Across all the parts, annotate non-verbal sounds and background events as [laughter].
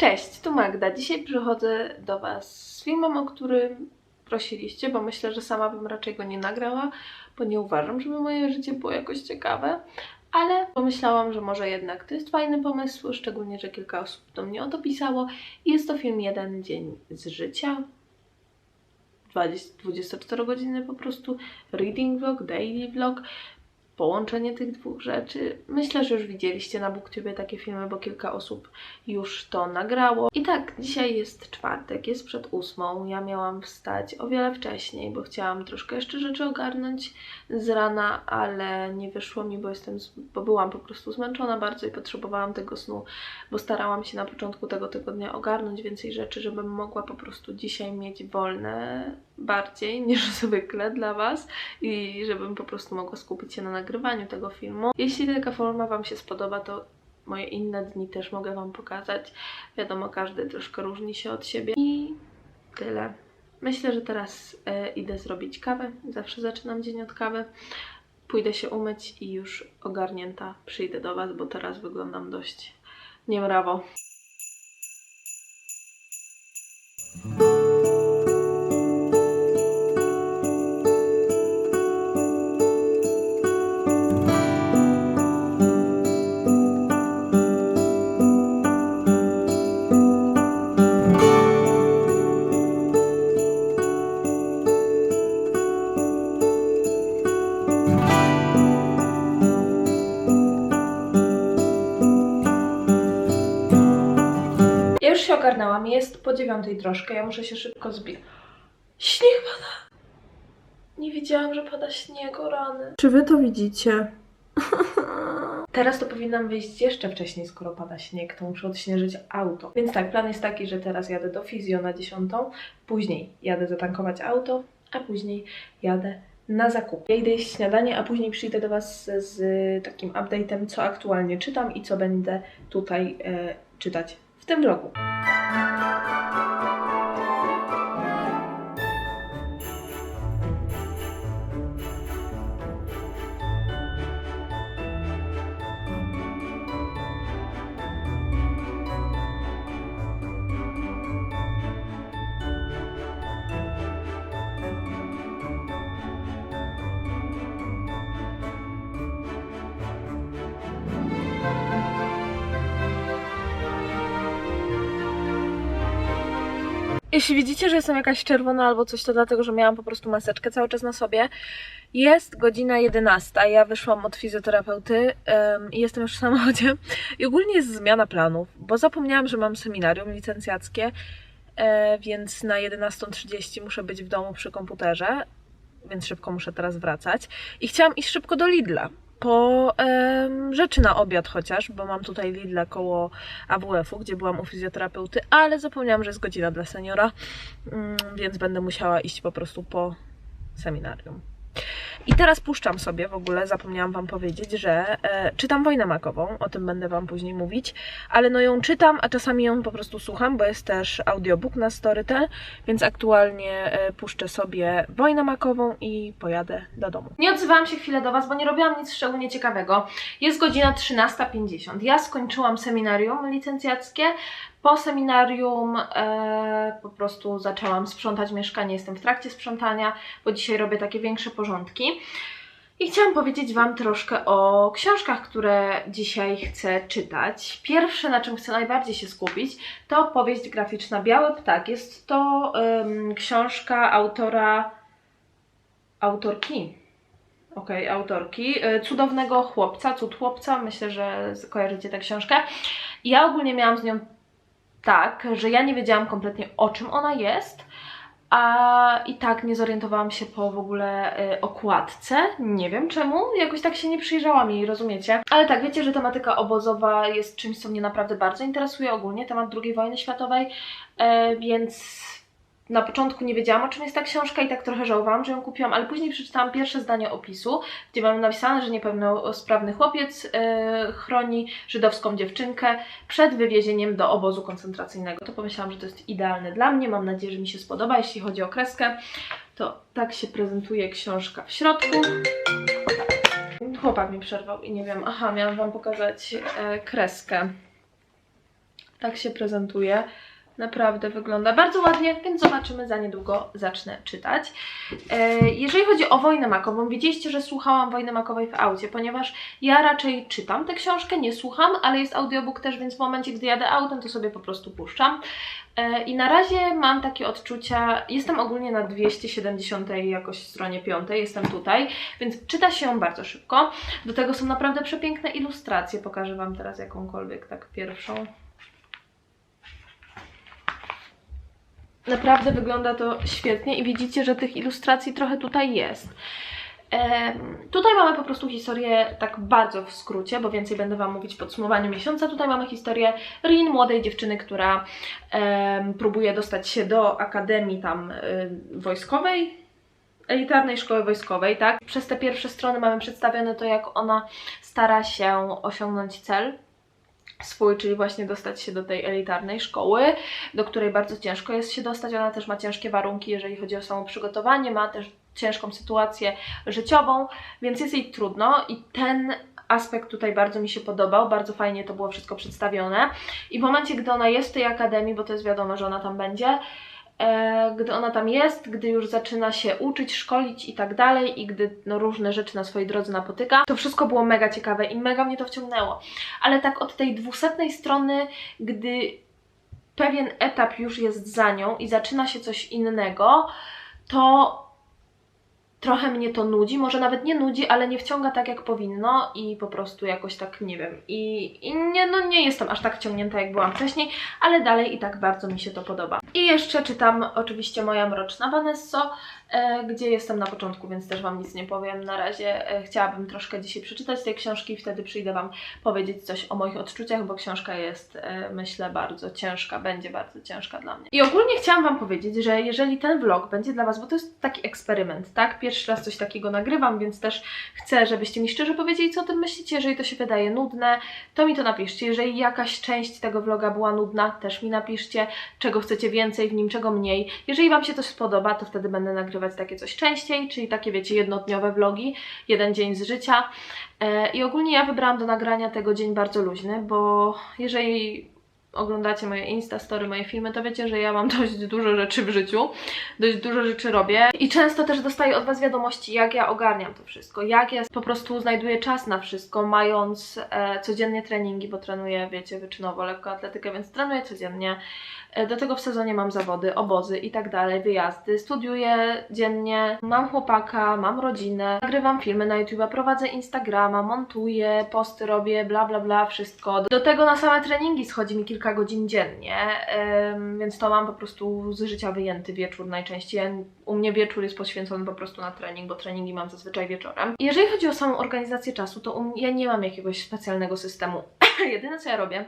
Cześć, tu Magda. Dzisiaj przychodzę do Was z filmem, o którym prosiliście, bo myślę, że sama bym raczej go nie nagrała, bo nie uważam, żeby moje życie było jakoś ciekawe. Ale pomyślałam, że może jednak to jest fajny pomysł, szczególnie, że kilka osób do mnie o to pisało. Jest to film Jeden Dzień z Życia. 20 24 godziny po prostu reading vlog, daily vlog, połączenie tych dwóch rzeczy. Myślę, że już widzieliście na BookTube takie filmy, bo kilka osób już to nagrało. I tak, dzisiaj jest czwartek, jest przed ósmą. Ja miałam wstać o wiele wcześniej, bo chciałam troszkę jeszcze rzeczy ogarnąć z rana, ale nie wyszło mi, bo jestem, bo byłam po prostu zmęczona bardzo i potrzebowałam tego snu, bo starałam się na początku tego tygodnia ogarnąć więcej rzeczy, żebym mogła po prostu dzisiaj mieć wolne bardziej [laughs] niż zwykle dla Was i żebym po prostu mogła skupić się na nagrywaniu tego filmu. Jeśli taka forma Wam się spodoba, to moje inne dni też mogę Wam pokazać. Wiadomo, każdy troszkę różni się od siebie. I tyle. Myślę, że teraz e, idę zrobić kawę. Zawsze zaczynam dzień od kawy. Pójdę się umyć i już ogarnięta przyjdę do Was, bo teraz wyglądam dość niemrawo. Już się ogarnęłam. Jest po dziewiątej troszkę. Ja muszę się szybko zbić. Śnieg pada! Nie wiedziałam, że pada śnieg, o rany. Czy wy to widzicie? [laughs] Teraz to powinnam wyjść jeszcze wcześniej, skoro pada śnieg, to muszę odśnieżyć auto. Więc tak, plan jest taki, że teraz jadę do fizjo na dziesiątą, później jadę zatankować auto, a później jadę na zakup. Ja idę jeść śniadanie, a później przyjdę do Was z, z takim update'em, co aktualnie czytam i co będę tutaj e, czytać tym vlogu. Jeśli widzicie, że jestem jakaś czerwona albo coś, to dlatego, że miałam po prostu maseczkę cały czas na sobie. Jest godzina 11. Ja wyszłam od fizjoterapeuty i jestem już w samochodzie. I ogólnie jest zmiana planów, bo zapomniałam, że mam seminarium licencjackie, e, więc na 11.30 muszę być w domu przy komputerze, więc szybko muszę teraz wracać. I chciałam iść szybko do Lidla. Po rzeczy na obiad chociaż, bo mam tutaj Lidla koło AWF-u, gdzie byłam u fizjoterapeuty, ale zapomniałam, że jest godzina dla seniora, mm, więc będę musiała iść po prostu po seminarium. I teraz puszczam sobie w ogóle, zapomniałam Wam powiedzieć, że e, czytam Wojnę Makową, o tym będę Wam później mówić, ale no ją czytam, a czasami ją po prostu słucham, bo jest też audiobook na Storytel, więc aktualnie e, puszczę sobie Wojnę Makową i pojadę do domu. Nie odzywałam się chwilę do Was, bo nie robiłam nic szczególnie ciekawego. Jest godzina 13.50. Ja skończyłam seminarium licencjackie. Po seminarium e, po prostu zaczęłam sprzątać mieszkanie. Jestem w trakcie sprzątania, bo dzisiaj robię takie większe porządki. I chciałam powiedzieć Wam troszkę o książkach, które dzisiaj chcę czytać. Pierwsze, na czym chcę najbardziej się skupić, to powieść graficzna Biały Ptak. Jest to em, książka autora, autorki, okej, autorki, e, Cudownego Chłopca, Cud Chłopca, myślę, że kojarzycie tę książkę. Ja ogólnie miałam z nią tak, że ja nie wiedziałam kompletnie o czym ona jest, a i tak nie zorientowałam się po w ogóle y, okładce. Nie wiem czemu, jakoś tak się nie przyjrzałam jej, rozumiecie? Ale tak, wiecie, że tematyka obozowa jest czymś, co mnie naprawdę bardzo interesuje ogólnie, temat II wojny światowej, e, więc na początku nie wiedziałam, o czym jest ta książka i tak trochę żałowałam, że ją kupiłam, ale później przeczytałam pierwsze zdanie opisu, gdzie mam napisane, że niepełnosprawny chłopiec e, chroni żydowską dziewczynkę przed wywiezieniem do obozu koncentracyjnego. To pomyślałam, że to jest idealne dla mnie. Mam nadzieję, że mi się spodoba. Jeśli chodzi o kreskę, to tak się prezentuje książka w środku. Chłopak mi przerwał i nie wiem, aha, miałam Wam pokazać e, kreskę. Tak się prezentuje. Naprawdę wygląda bardzo ładnie, więc zobaczymy za niedługo zacznę czytać. E, jeżeli chodzi o Wojnę Makową, widzieliście, że słuchałam Wojny Makowej w aucie, ponieważ ja raczej czytam tę książkę, nie słucham, ale jest audiobook też, więc w momencie, gdy jadę autem, to sobie po prostu puszczam. E, I na razie mam takie odczucia, jestem ogólnie na 270 jakoś stronie 5, jestem tutaj, więc czyta się ją bardzo szybko. Do tego są naprawdę przepiękne ilustracje, pokażę Wam teraz jakąkolwiek tak pierwszą. Naprawdę wygląda to świetnie i widzicie, że tych ilustracji trochę tutaj jest. Tutaj mamy po prostu historię tak bardzo w skrócie, bo więcej będę Wam mówić w podsumowaniu miesiąca. Tutaj mamy historię Rin, młodej dziewczyny, która próbuje dostać się do akademii tam y, wojskowej, elitarnej szkoły wojskowej, tak? Przez te pierwsze strony mamy przedstawione to, jak ona stara się osiągnąć cel swój, czyli właśnie dostać się do tej elitarnej szkoły, do której bardzo ciężko jest się dostać. Ona też ma ciężkie warunki, jeżeli chodzi o samo przygotowanie, ma też ciężką sytuację życiową, więc jest jej trudno i ten aspekt tutaj bardzo mi się podobał, bardzo fajnie to było wszystko przedstawione. I w momencie, gdy ona jest w tej akademii, bo to jest wiadomo, że ona tam będzie, gdy ona tam jest, gdy już zaczyna się uczyć, szkolić i tak dalej, i gdy no, różne rzeczy na swojej drodze napotyka, to wszystko było mega ciekawe i mega mnie to wciągnęło. Ale tak od tej dwusetnej strony, gdy pewien etap już jest za nią i zaczyna się coś innego, to trochę mnie to nudzi, może nawet nie nudzi, ale nie wciąga tak jak powinno i po prostu jakoś tak nie wiem. I, i nie, no nie jestem aż tak wciągnięta jak byłam wcześniej, ale dalej i tak bardzo mi się to podoba. I jeszcze czytam oczywiście moja mroczna Vanesso, gdzie jestem na początku, więc też Wam nic nie powiem. Na razie e, chciałabym troszkę dzisiaj przeczytać tej książki i wtedy przyjdę Wam powiedzieć coś o moich odczuciach, bo książka jest, e, myślę, bardzo ciężka, będzie bardzo ciężka dla mnie. I ogólnie chciałam Wam powiedzieć, że jeżeli ten vlog będzie dla Was, bo to jest taki eksperyment, tak? Pierwszy raz coś takiego nagrywam, więc też chcę, żebyście mi szczerze powiedzieli, co o tym myślicie. Jeżeli to się wydaje nudne, to mi to napiszcie. Jeżeli jakaś część tego vloga była nudna, też mi napiszcie, czego chcecie więcej w nim, czego mniej. Jeżeli Wam się coś spodoba, to wtedy będę nagrywać takie coś częściej, czyli takie, wiecie, jednodniowe vlogi, jeden dzień z życia. E, I ogólnie ja wybrałam do nagrania tego dzień bardzo luźny, bo jeżeli oglądacie moje Insta Story, moje filmy, to wiecie, że ja mam [laughs] dość dużo rzeczy w życiu, dość dużo rzeczy robię i często też dostaję od Was wiadomości, jak ja ogarniam to wszystko, jak ja po prostu znajduję czas na wszystko, mając e, codziennie treningi, bo trenuję, wiecie, wyczynowo lekkoatletykę, więc trenuję codziennie. E, Do tego w sezonie mam zawody, obozy i tak dalej, wyjazdy, studiuję dziennie, mam chłopaka, mam rodzinę, nagrywam filmy na YouTube, prowadzę Instagrama, montuję, posty robię, bla bla bla, wszystko. Do tego na same treningi schodzi mi kilka godzin dziennie, więc to mam po prostu z życia wyjęty wieczór najczęściej. U mnie wieczór jest poświęcony po prostu na trening, bo treningi mam zazwyczaj wieczorem. Jeżeli chodzi o samą organizację czasu, to ja nie mam jakiegoś specjalnego systemu. [clears throat] Jedyne co ja robię,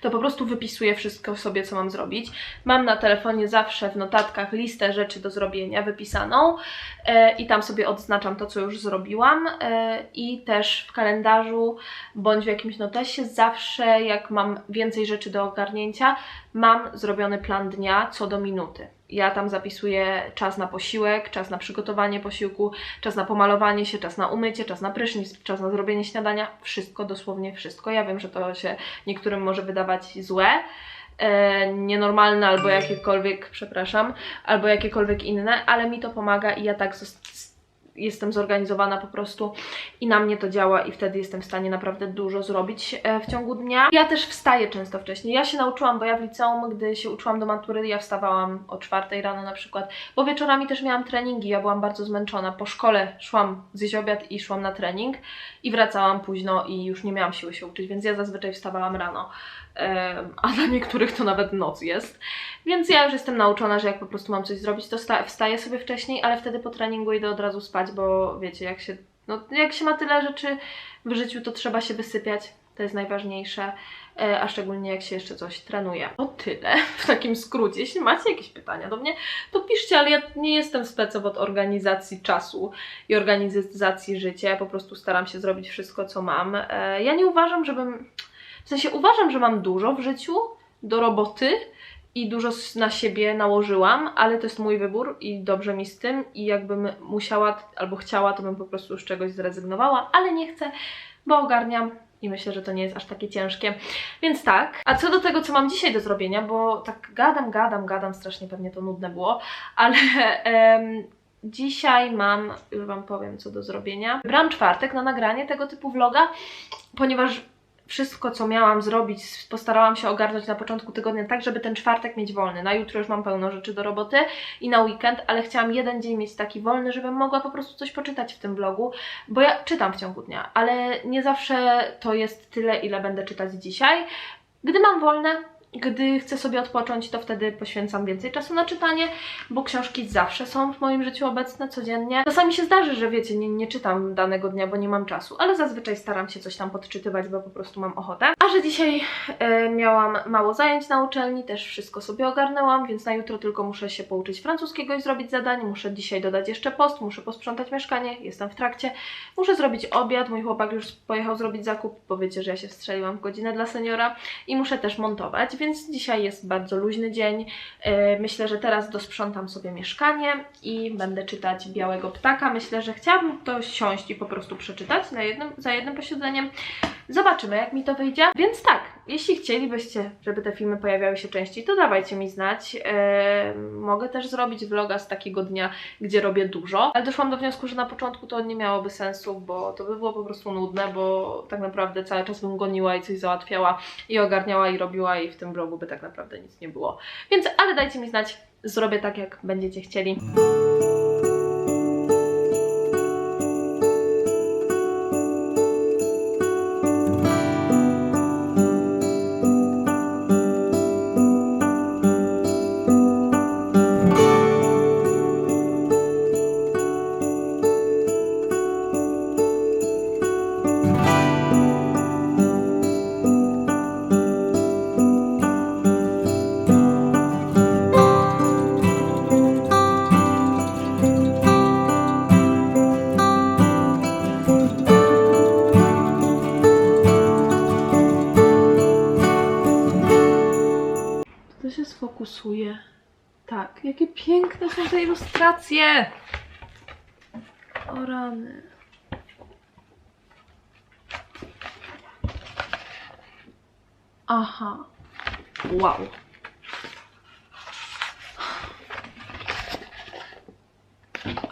to po prostu wypisuję wszystko sobie, co mam zrobić. Mam na telefonie zawsze w notatkach listę rzeczy do zrobienia wypisaną e, i tam sobie odznaczam to, co już zrobiłam. E, I też w kalendarzu bądź w jakimś notesie zawsze, jak mam więcej rzeczy do ogarnięcia, mam zrobiony plan dnia co do minuty. Ja tam zapisuję czas na posiłek, czas na przygotowanie posiłku, czas na pomalowanie się, czas na umycie, czas na prysznic, czas na zrobienie śniadania. Wszystko, dosłownie wszystko. Ja wiem, że to się niektórym może wydawać złe, e, nienormalne albo jakiekolwiek, przepraszam, albo jakiekolwiek inne, ale mi to pomaga i ja tak jestem zorganizowana po prostu i na mnie to działa i wtedy jestem w stanie naprawdę dużo zrobić e, w ciągu dnia. Ja też wstaję często wcześniej. Ja się nauczyłam, bo ja w liceum, gdy się uczyłam do matury, ja wstawałam o czwartej rano na przykład, bo wieczorami też miałam treningi, ja byłam bardzo zmęczona. Po szkole szłam zjeść obiad i szłam na trening i wracałam późno i już nie miałam siły się uczyć, więc ja zazwyczaj wstawałam rano. A dla niektórych to nawet noc jest. Więc ja już jestem nauczona, że jak po prostu mam coś zrobić, to sta- wstaję sobie wcześniej, ale wtedy po treningu idę od razu spać, bo wiecie, jak się, no, jak się ma tyle rzeczy w życiu, to trzeba się wysypiać. To jest najważniejsze, e, a szczególnie jak się jeszcze coś trenuje. O tyle, w takim skrócie. Jeśli macie jakieś pytania do mnie, to piszcie, ale ja nie jestem specem od organizacji czasu i organizacji życia. Ja po prostu staram się zrobić wszystko, co mam. E, Ja nie uważam, żebym. W sensie uważam, że mam dużo w życiu do roboty i dużo na siebie nałożyłam, ale to jest mój wybór i dobrze mi z tym. I jakbym musiała albo chciała, to bym po prostu z czegoś zrezygnowała, ale nie chcę, bo ogarniam I myślę, że to nie jest aż takie ciężkie. Więc tak. A co do tego, co mam dzisiaj do zrobienia, bo tak gadam, gadam, gadam, strasznie pewnie to nudne było, ale em, dzisiaj mam, już Wam powiem, co do zrobienia. Wybrałam czwartek na nagranie tego typu vloga, ponieważ wszystko, co miałam zrobić, postarałam się ogarnąć na początku tygodnia tak, żeby ten czwartek mieć wolny. Na jutro już mam pełno rzeczy do roboty i na weekend, ale chciałam jeden dzień mieć taki wolny, żebym mogła po prostu coś poczytać w tym vlogu, bo ja czytam w ciągu dnia, ale nie zawsze to jest tyle, ile będę czytać dzisiaj. Gdy mam wolne, gdy chcę sobie odpocząć, to wtedy poświęcam więcej czasu na czytanie, bo książki zawsze są w moim życiu obecne codziennie. Czasami się zdarzy, że wiecie, nie, nie czytam danego dnia, bo nie mam czasu, ale zazwyczaj staram się coś tam podczytywać, bo po prostu mam ochotę. A że dzisiaj e, miałam mało zajęć na uczelni, też wszystko sobie ogarnęłam, więc na jutro tylko muszę się pouczyć francuskiego i zrobić zadanie. Muszę dzisiaj dodać jeszcze post, muszę posprzątać mieszkanie, jestem w trakcie. Muszę zrobić obiad, mój chłopak już pojechał zrobić zakup, bo że ja się wstrzeliłam w godzinę dla seniora i muszę też montować, więc dzisiaj jest bardzo luźny dzień. E, Myślę, że teraz dosprzątam sobie mieszkanie i będę czytać Białego Ptaka. Myślę, że chciałabym to siąść i po prostu przeczytać na jednym, za jednym posiedzeniem. Zobaczymy, jak mi to wyjdzie. Więc tak, jeśli chcielibyście, żeby te filmy pojawiały się częściej, to dawajcie mi znać. E, mogę też zrobić vloga z takiego dnia, gdzie robię dużo, ale doszłam do wniosku, że na początku to nie miałoby sensu, bo to by było po prostu nudne, bo tak naprawdę cały czas bym goniła i coś załatwiała i ogarniała i robiła i w tym vlogu by tak naprawdę nic nie było. Więc, ale dajcie mi znać, zrobię tak, jak będziecie chcieli. Sfokusuje. Tak, jakie piękne są te ilustracje! O rany. Aha. Wow.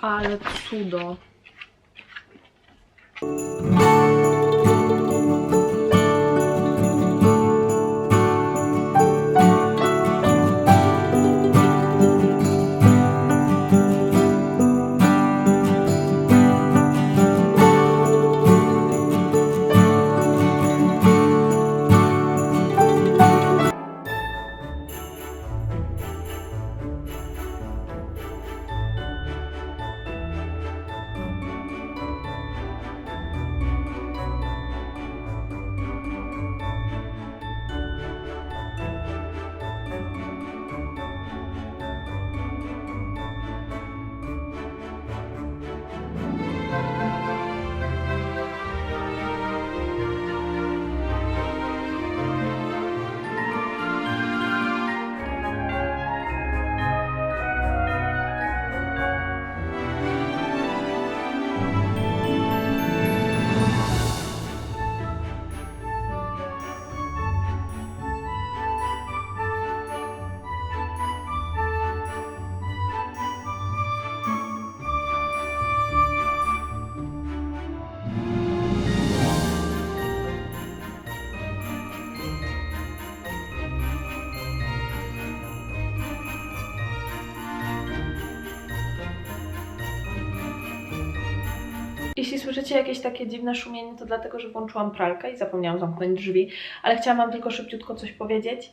Ale cudo. Słyszycie jakieś takie dziwne szumienie, to dlatego, że włączyłam pralkę i zapomniałam zamknąć drzwi, ale chciałam Wam tylko szybciutko coś powiedzieć.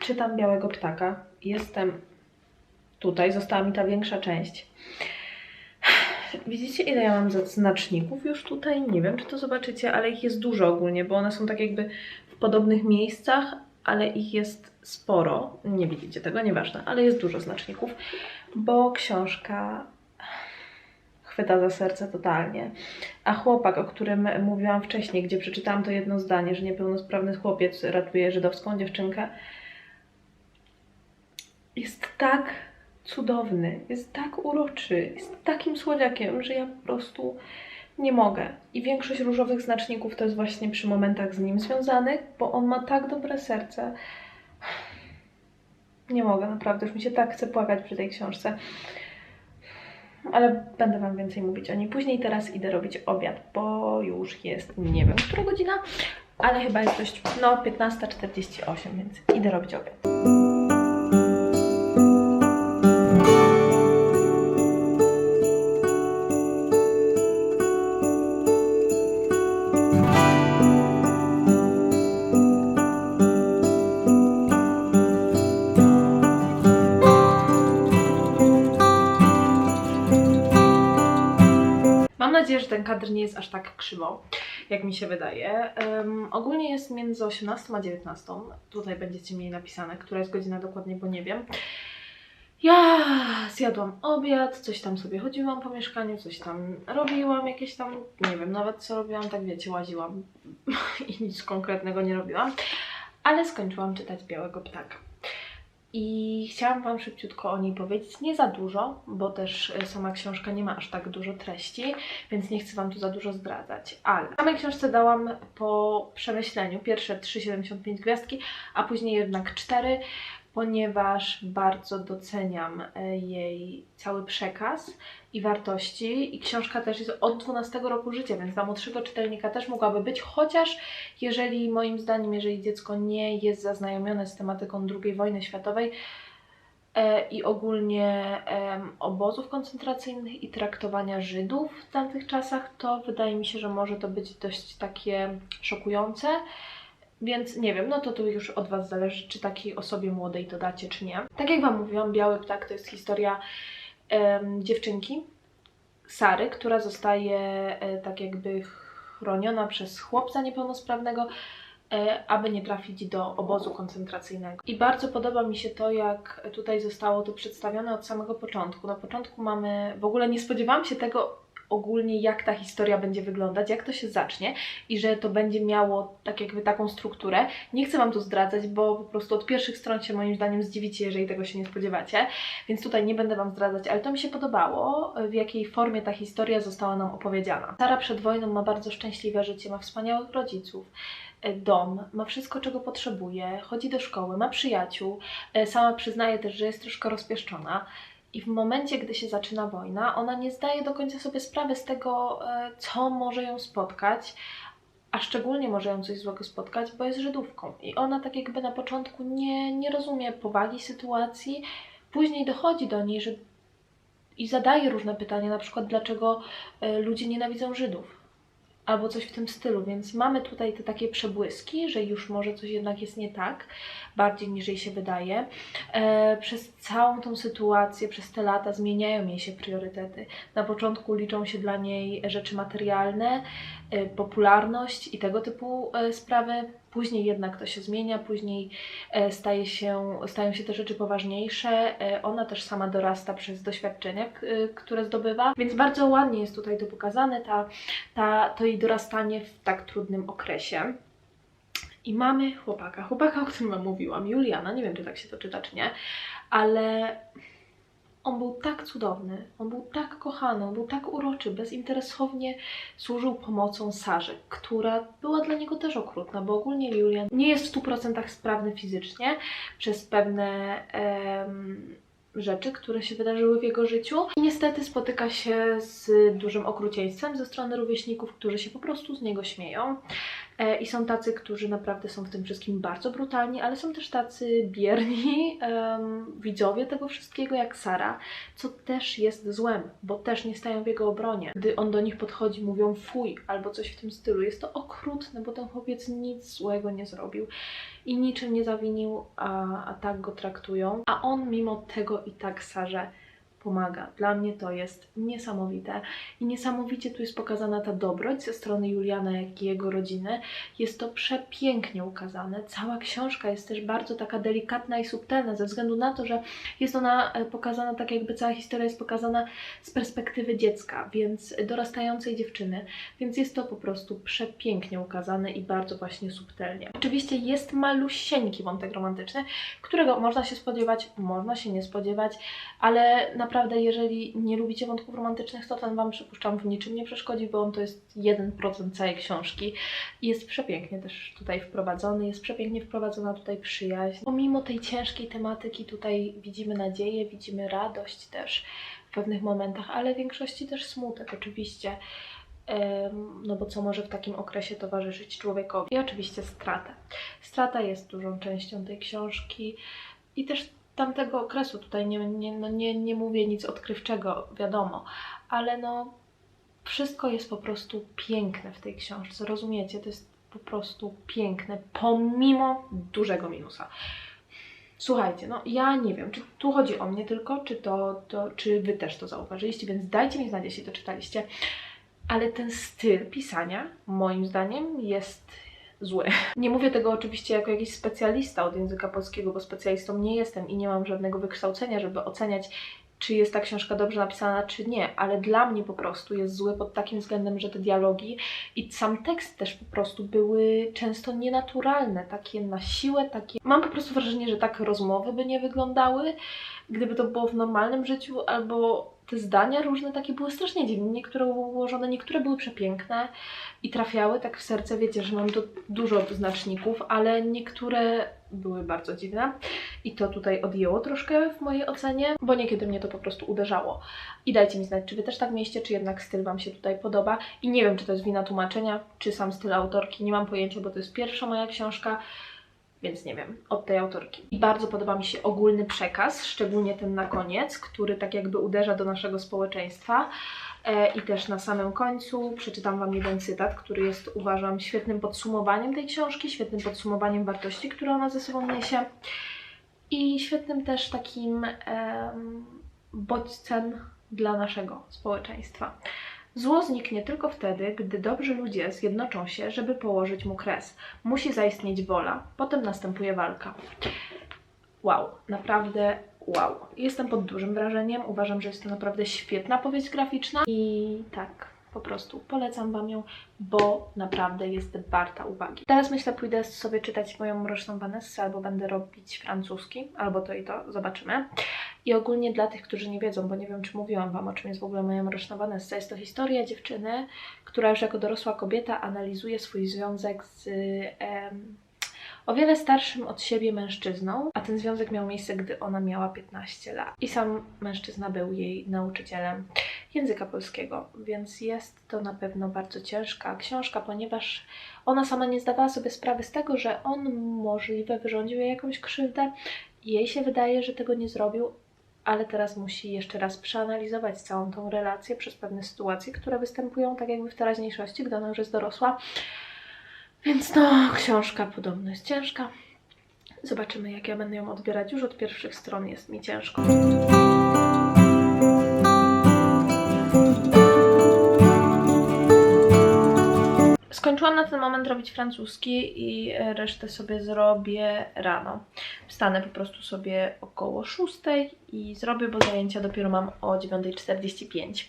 Czytam Białego Ptaka. Jestem tutaj, została mi ta większa część. Widzicie, ile ja mam znaczników już tutaj? Nie wiem, czy to zobaczycie, ale ich jest dużo ogólnie, bo one są tak jakby w podobnych miejscach, ale ich jest sporo. Nie widzicie tego, nieważne, ale jest dużo znaczników, bo książka chwyta za serce totalnie. A chłopak, o którym mówiłam wcześniej, gdzie przeczytałam to jedno zdanie, że niepełnosprawny chłopiec ratuje żydowską dziewczynkę, jest tak cudowny, jest tak uroczy, jest takim słodziakiem, że ja po prostu nie mogę. I większość różowych znaczników to jest właśnie przy momentach z nim związanych, bo on ma tak dobre serce. Nie mogę, naprawdę, już mi się tak chce płakać przy tej książce. Ale będę Wam więcej mówić o niej później. Teraz idę robić obiad, bo już jest nie wiem, która godzina, ale chyba jest dość, no 15.48, więc idę robić obiad. Nadzieję, że ten kadr nie jest aż tak krzywo, jak mi się wydaje. Em, ogólnie jest między 18 a 19. Tutaj będziecie mieli napisane, która jest godzina dokładnie, bo nie wiem. Ja zjadłam obiad, coś tam sobie chodziłam po mieszkaniu, coś tam robiłam, jakieś tam, nie wiem nawet co robiłam, tak wiecie, łaziłam [laughs] i nic konkretnego nie robiłam, ale skończyłam czytać Białego Ptaka. I chciałam Wam szybciutko o niej powiedzieć, nie za dużo, bo też e, sama książka nie ma aż tak dużo treści, więc nie chcę Wam tu za dużo zdradzać, ale samej książce dałam po przemyśleniu pierwsze 3,75 gwiazdki, a później jednak 4, ponieważ bardzo doceniam e, jej cały przekaz i wartości i książka też jest od 12 roku życia, więc dla młodszego czytelnika też mogłaby być, chociaż jeżeli moim zdaniem, jeżeli dziecko nie jest zaznajomione z tematyką II wojny światowej, e, i ogólnie obozów koncentracyjnych i traktowania Żydów w tamtych czasach, to wydaje mi się, że może to być dość takie szokujące. Więc nie wiem, no to tu już od Was zależy, czy takiej osobie młodej to dacie, czy nie. Tak jak Wam mówiłam, Biały Ptak to jest historia dziewczynki, Sary, która zostaje e, tak jakby chroniona przez chłopca niepełnosprawnego, e, aby nie trafić do obozu koncentracyjnego. I bardzo podoba mi się to, jak tutaj zostało to przedstawione od samego początku. Na początku mamy, w ogóle nie spodziewałam się tego ogólnie, jak ta historia będzie wyglądać, jak to się zacznie i że to będzie miało tak jakby taką strukturę. Nie chcę Wam tu zdradzać, bo po prostu od pierwszych stron się moim zdaniem zdziwicie, jeżeli tego się nie spodziewacie, więc tutaj nie będę Wam zdradzać, ale to mi się podobało, w jakiej formie ta historia została nam opowiedziana. Sara przed wojną ma bardzo szczęśliwe życie, ma wspaniałych rodziców, e, dom, ma wszystko, czego potrzebuje, chodzi do szkoły, ma przyjaciół, e, sama przyznaje też, że jest troszkę rozpieszczona. I w momencie, gdy się zaczyna wojna, ona nie zdaje do końca sobie sprawy z tego, e, co może ją spotkać, a szczególnie może ją coś złego spotkać, bo jest Żydówką. I ona tak jakby na początku nie, nie rozumie powagi sytuacji, później dochodzi do niej, że i zadaje różne pytania, na przykład dlaczego e, ludzie nienawidzą Żydów. Albo coś w tym stylu, więc mamy tutaj te takie przebłyski, że już może coś jednak jest nie tak, bardziej niż jej się wydaje. E, przez całą tą sytuację, przez te lata zmieniają jej się priorytety. Na początku liczą się dla niej rzeczy materialne, popularność i tego typu e, sprawy. Później jednak to się zmienia, później e, staje się, stają się te rzeczy poważniejsze. E, Ona też sama dorasta przez doświadczenia, e, które zdobywa, więc bardzo ładnie jest tutaj to pokazane, ta, ta, to jej dorastanie w tak trudnym okresie. I mamy chłopaka, chłopaka, o którym Wam mówiłam, Juliana, nie wiem czy tak się to czyta, czy nie, ale on był tak cudowny, on był tak kochany, on był tak uroczy, bezinteresownie służył pomocą Sarze, która była dla niego też okrutna, bo ogólnie Julian nie jest w 100% sprawny fizycznie przez pewne em, rzeczy, które się wydarzyły w jego życiu. I niestety spotyka się z dużym okrucieństwem ze strony rówieśników, którzy się po prostu z niego śmieją. E, I są tacy, którzy naprawdę są w tym wszystkim bardzo brutalni, ale są też tacy bierni em, widzowie tego wszystkiego, jak Sara, co też jest złem, bo też nie stają w jego obronie. Gdy on do nich podchodzi, mówią fuj albo coś w tym stylu. Jest to okrutne, bo ten chłopiec nic złego nie zrobił i niczym nie zawinił, a, a tak go traktują. A on mimo tego i tak Sarze pomaga. Dla mnie to jest niesamowite. I niesamowicie tu jest pokazana ta dobroć ze strony Juliana, jak i jego rodziny. Jest to przepięknie ukazane. Cała książka jest też bardzo taka delikatna i subtelna, ze względu na to, że jest ona e, pokazana tak, jakby cała historia jest pokazana z perspektywy dziecka, więc dorastającej dziewczyny. Więc jest to po prostu przepięknie ukazane i bardzo właśnie subtelnie. Oczywiście jest malusieńki wątek romantyczny, którego można się spodziewać, można się nie spodziewać, ale naprawdę naprawdę, jeżeli nie lubicie wątków romantycznych, to ten Wam przypuszczam w niczym nie przeszkodzi, bo on to jest 1% całej książki. Jest przepięknie też tutaj wprowadzony, jest przepięknie wprowadzona tutaj przyjaźń. Pomimo tej ciężkiej tematyki tutaj widzimy nadzieję, widzimy radość też w pewnych momentach, ale w większości też smutek oczywiście. No bo co może w takim okresie towarzyszyć człowiekowi? I oczywiście stratę. Strata jest dużą częścią tej książki i też tamtego okresu. Tutaj nie, nie, no nie, nie mówię nic odkrywczego, wiadomo, ale no wszystko jest po prostu piękne w tej książce. Rozumiecie? To jest po prostu piękne, pomimo dużego minusa. Słuchajcie, no ja nie wiem, czy tu chodzi o mnie tylko, czy to, to czy wy też to zauważyliście, więc dajcie mi znać, jeśli to czytaliście. Ale ten styl pisania, moim zdaniem, jest zły. [laughs] Nie mówię tego oczywiście jako jakiś specjalista od języka polskiego, bo specjalistą nie jestem i nie mam żadnego wykształcenia, żeby oceniać, czy jest ta książka dobrze napisana, czy nie, ale dla mnie po prostu jest zły pod takim względem, że te dialogi i sam tekst też po prostu były często nienaturalne, takie na siłę, takie... Mam po prostu wrażenie, że tak rozmowy by nie wyglądały, gdyby to było w normalnym życiu, albo te zdania różne takie były strasznie dziwne. Niektóre ułożone, niektóre były przepiękne i trafiały tak w serce. Wiecie, że mam tu dużo znaczników, ale niektóre były bardzo dziwne i to tutaj odjęło troszkę w mojej ocenie, bo niekiedy mnie to po prostu uderzało. I dajcie mi znać, czy Wy też tak mieliście, czy jednak styl Wam się tutaj podoba. I nie wiem, czy to jest wina tłumaczenia, czy sam styl autorki. Nie mam pojęcia, bo to jest pierwsza moja książka więc nie wiem, od tej autorki. I bardzo podoba mi się ogólny przekaz, szczególnie ten na koniec, który tak jakby uderza do naszego społeczeństwa. E, I też na samym końcu przeczytam Wam jeden cytat, który jest uważam świetnym podsumowaniem tej książki, świetnym podsumowaniem wartości, które ona ze sobą niesie i świetnym też takim em, bodźcem dla naszego społeczeństwa. Zło zniknie tylko wtedy, gdy dobrzy ludzie zjednoczą się, żeby położyć mu kres. Musi zaistnieć wola, potem następuje walka. Wow, naprawdę wow. Jestem pod dużym wrażeniem. Uważam, że jest to naprawdę świetna powieść graficzna i tak, po prostu polecam Wam ją, bo naprawdę jest warta uwagi. Teraz myślę, pójdę sobie czytać moją mroczną Vanessę, albo będę robić francuski, albo to i to, zobaczymy. I ogólnie dla tych, którzy nie wiedzą, bo nie wiem, czy mówiłam Wam, o czym jest w ogóle moja mroczna Vanessa, jest to historia dziewczyny, która już jako dorosła kobieta analizuje swój związek z em, o wiele starszym od siebie mężczyzną, a ten związek miał miejsce, gdy ona miała 15 lat. I sam mężczyzna był jej nauczycielem języka polskiego, więc jest to na pewno bardzo ciężka książka, ponieważ ona sama nie zdawała sobie sprawy z tego, że on możliwe wyrządził jej jakąś krzywdę. Jej się wydaje, że tego nie zrobił, ale teraz musi jeszcze raz przeanalizować całą tą relację przez pewne sytuacje, które występują tak jakby w teraźniejszości, gdy ona już jest dorosła. Więc no, książka podobno jest ciężka. Zobaczymy, jak ja będę ją odbierać. Już od pierwszych stron jest mi ciężko. Skończyłam na ten moment robić francuski i e, resztę sobie zrobię rano. Wstanę po prostu sobie około 6 i zrobię, bo zajęcia dopiero mam o 9.45.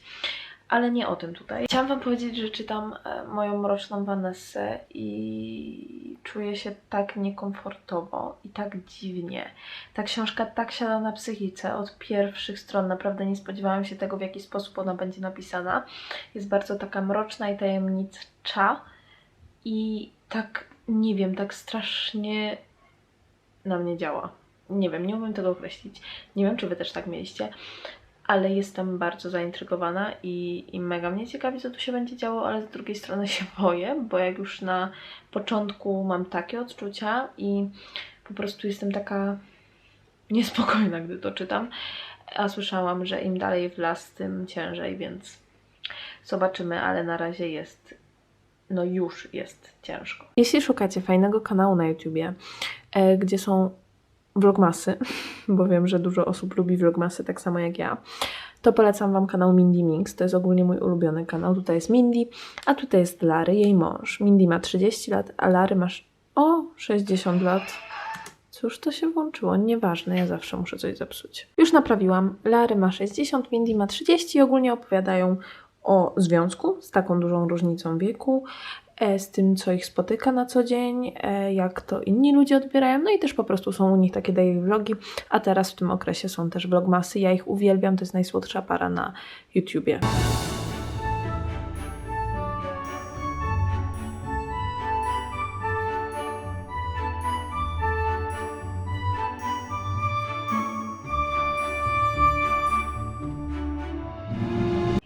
Ale nie o tym tutaj. Chciałam Wam powiedzieć, że czytam e, moją mroczną Vanessę i czuję się tak niekomfortowo i tak dziwnie. Ta książka tak siada na psychice od pierwszych stron. Naprawdę nie spodziewałam się tego, w jaki sposób ona będzie napisana. Jest bardzo taka mroczna i tajemnicza i tak, nie wiem, tak strasznie na mnie działa. Nie wiem, nie umiem tego określić. Nie wiem, czy Wy też tak mieliście, ale jestem bardzo zaintrygowana i, i mega mnie ciekawi, co tu się będzie działo, ale z drugiej strony się [laughs] boję, bo jak już na początku mam takie odczucia i po prostu jestem taka niespokojna, gdy to czytam, a słyszałam, że im dalej w las, tym ciężej, więc zobaczymy, ale na razie jest no już jest ciężko. Jeśli szukacie fajnego kanału na YouTubie, e, gdzie są vlogmasy, [laughs] bo wiem, że dużo osób lubi vlogmasy tak samo jak ja, to polecam Wam kanał Mindy Mix. To jest ogólnie mój ulubiony kanał. Tutaj jest Mindy, a tutaj jest Lary, jej mąż. Mindy ma 30 lat, a Lary ma o 60 lat. Cóż to się włączyło? Nieważne, ja zawsze muszę coś zepsuć. Już naprawiłam. Lary ma 60, Mindy ma 30 i ogólnie opowiadają o związku z taką dużą różnicą wieku e, z tym, co ich spotyka na co dzień, e, jak to inni ludzie odbierają, no i też po prostu są u nich takie daily vlogi, a teraz w tym okresie są też vlogmasy, ja ich uwielbiam, to jest najsłodsza para na YouTubie.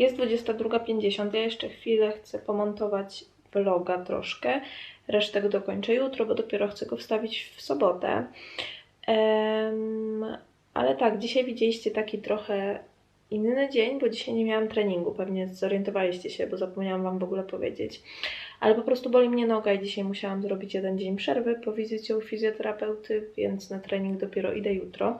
Jest 22.50, ja jeszcze chwilę chcę pomontować vloga troszkę. Resztę dokończę jutro, bo dopiero chcę go wstawić w sobotę. Em, ale tak, dzisiaj widzieliście taki trochę inny dzień, bo dzisiaj nie miałam treningu. Pewnie zorientowaliście się, bo zapomniałam Wam w ogóle powiedzieć. Ale po prostu boli mnie noga i dzisiaj musiałam zrobić jeden dzień przerwy po wizycie u fizjoterapeuty, więc na trening dopiero idę jutro.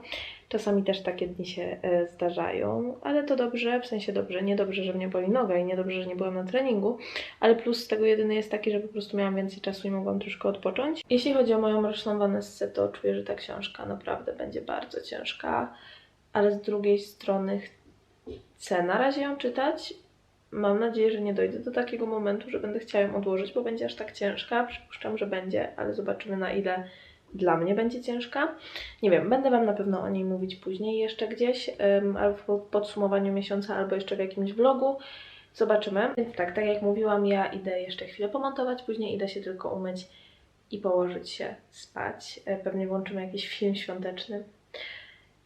Czasami też takie dni się e, zdarzają, ale to dobrze, w sensie dobrze, nie dobrze, że mnie boli noga i nie dobrze, że nie byłam na treningu, ale plus z tego jedyny jest taki, że po prostu miałam więcej czasu i mogłam troszkę odpocząć. Jeśli chodzi o moją roczną Vanessę, to czuję, że ta książka naprawdę będzie bardzo ciężka, ale z drugiej strony chcę na razie ją czytać. Mam nadzieję, że nie dojdę do takiego momentu, że będę chciała ją odłożyć, bo będzie aż tak ciężka. Przypuszczam, że będzie, ale zobaczymy na ile dla mnie będzie ciężka. Nie wiem, będę Wam na pewno o niej mówić później jeszcze gdzieś, albo w podsumowaniu miesiąca, albo jeszcze w jakimś vlogu. Zobaczymy. Więc tak, tak jak mówiłam, ja idę jeszcze chwilę pomontować, później idę się tylko umyć i położyć się spać. E, Pewnie włączymy jakiś film świąteczny.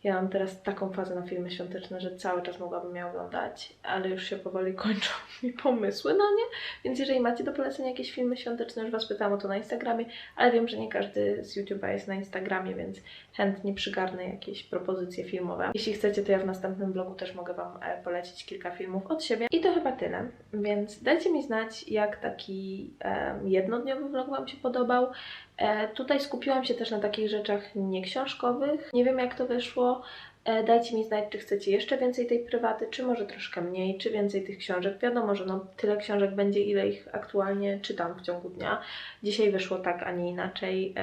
Ja mam teraz taką fazę na filmy świąteczne, że cały czas mogłabym je oglądać, ale już się powoli [laughs] kończą mi pomysły na nie. Więc jeżeli macie do polecenia jakieś filmy świąteczne, już Was pytałam o to na Instagramie, ale wiem, że nie każdy z YouTube'a jest na Instagramie, więc chętnie przygarnę jakieś propozycje filmowe. Jeśli chcecie, to ja w następnym vlogu też mogę Wam e, polecić kilka filmów od siebie. I to chyba tyle, więc dajcie mi znać, jak taki em, jednodniowy vlog Wam się podobał. E, tutaj skupiłam się też na takich rzeczach nieksiążkowych. Nie wiem, jak to wyszło. E, Dajcie mi znać, czy chcecie jeszcze więcej tej prywaty, czy może troszkę mniej, czy więcej tych książek. Wiadomo, że no, tyle książek będzie, ile ich aktualnie czytam w ciągu dnia. Dzisiaj wyszło tak, a nie inaczej.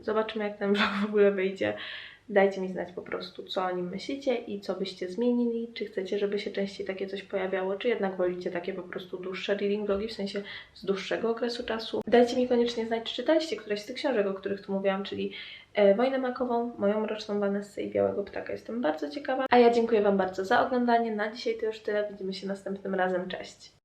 Zobaczymy, jak ten vlog [laughs] w ogóle wyjdzie. Dajcie mi znać po prostu, co o nim myślicie i co byście zmienili. Czy chcecie, żeby się częściej takie coś pojawiało, czy jednak wolicie takie po prostu dłuższe reading vlogi, w sensie z dłuższego okresu czasu. Dajcie mi koniecznie znać, czy czytaliście któreś z tych książek, o których tu mówiłam, czyli e, Wojnę Makową, moją roczną Vanessę i Białego Ptaka. Jestem bardzo ciekawa. A ja dziękuję Wam bardzo za oglądanie. Na dzisiaj to już tyle. Widzimy się następnym razem. Cześć!